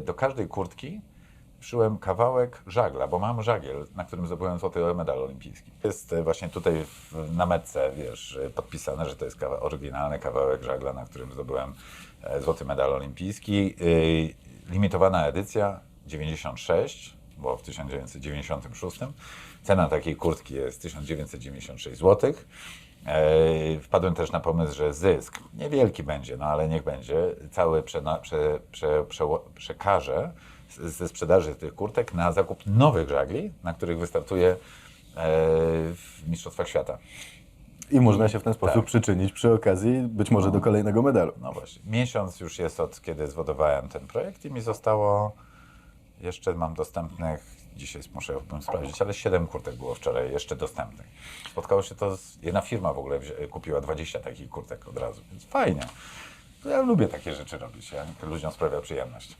Do każdej kurtki szyłem kawałek żagla, bo mam żagiel, na którym zdobyłem złoty medal olimpijski. Jest e, właśnie tutaj w, na metce, wiesz, e, podpisane, że to jest kawa, oryginalny kawałek żagla, na którym zdobyłem e, złoty medal olimpijski. Limitowana edycja 96, bo w 1996. Cena takiej kurtki jest 1996 zł. E, Wpadłem też na pomysł, że zysk niewielki będzie, no ale niech będzie. Cały przena- prze, prze, prze, przekażę ze sprzedaży tych kurtek na zakup nowych żagli, na których wystartuję e, w Mistrzostwach Świata. I można się w ten sposób Tak. przyczynić przy okazji być może do kolejnego medalu. No właśnie. Miesiąc już jest od kiedy zwodowałem ten projekt i mi zostało, jeszcze mam dostępnych, dzisiaj muszę bym sprawdzić, ale 7 kurtek było wczoraj jeszcze dostępnych. Spotkało się to, z, jedna firma w ogóle kupiła 20 takich kurtek od razu, więc fajnie. Ja lubię takie rzeczy robić, ja, ludziom sprawia przyjemność.